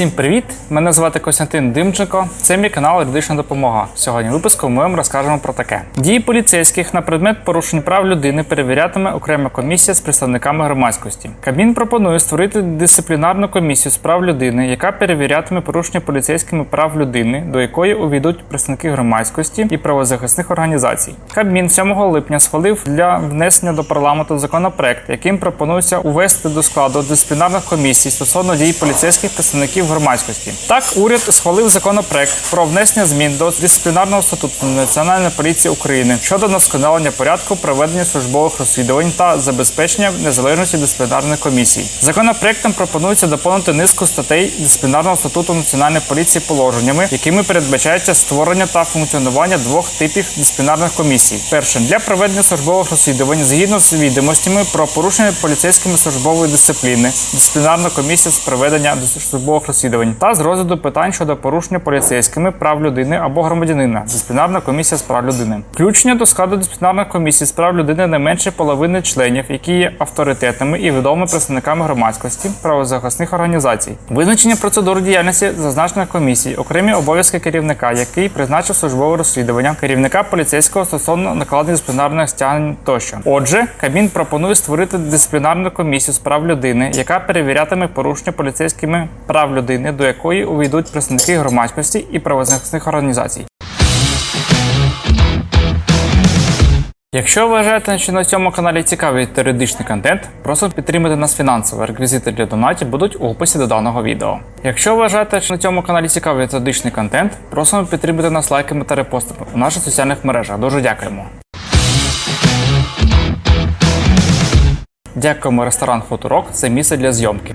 Всім привіт! Мене звати Костянтин Димченко. Це мій канал Юридична допомога. Сьогодні в випуску ми вам розкажемо про таке: дії поліцейських на предмет порушень прав людини перевірятиме окрема комісія з представниками громадськості. Кабмін пропонує створити дисциплінарну комісію з прав людини, яка перевірятиме порушення поліцейськими прав людини, до якої увійдуть представники громадськості і правозахисних організацій. Кабмін 7 липня схвалив для внесення до парламенту законопроект, яким пропонується увести до складу дисциплінарних комісій стосовно дій поліцейських представників громадськості. Так, уряд схвалив законопроект про внесення змін до дисциплінарного статуту Національної поліції України щодо вдосконалення порядку проведення службових розслідувань та забезпечення незалежності дисциплінарних комісій. Законопроектом пропонується доповнити низку статей дисциплінарного статуту Національної поліції положеннями, якими передбачається створення та функціонування двох типів дисциплінарних комісій. Перше для проведення службових розслідувань згідно з відомостями про порушення поліцейськими службової дисципліни, дисциплінарна комісія з проведення службових розслідувань та з розгляду питань щодо порушення поліцейськими прав людини або громадянина, дисциплінарна комісія з прав людини. Включення до складу дисциплінарної комісії з прав людини не менше половини членів, які є авторитетними і відомими представниками громадськості, правозахисних організацій. Визначення процедур діяльності зазначених комісій, окремі обов'язки керівника, який призначив службове розслідування, керівника поліцейського стосовно накладення дисциплінарних стягнень тощо. Отже, Кабмін пропонує створити дисциплінарну комісію з прав людини, яка перевірятиме порушення поліцейськими прав людини, до якої увійдуть представники громадськості і правозахисних організацій. Якщо вважаєте, що на цьому каналі цікавий юридичний контент, просимо підтримати нас фінансово. Реквізити для донатів будуть у описі до даного відео. Якщо вважаєте, що на цьому каналі цікавий юридичний контент, просимо підтримати нас лайками та репостами у наших соціальних мережах. Дуже дякуємо. Дякуємо ресторан Фоторок за місце для зйомки.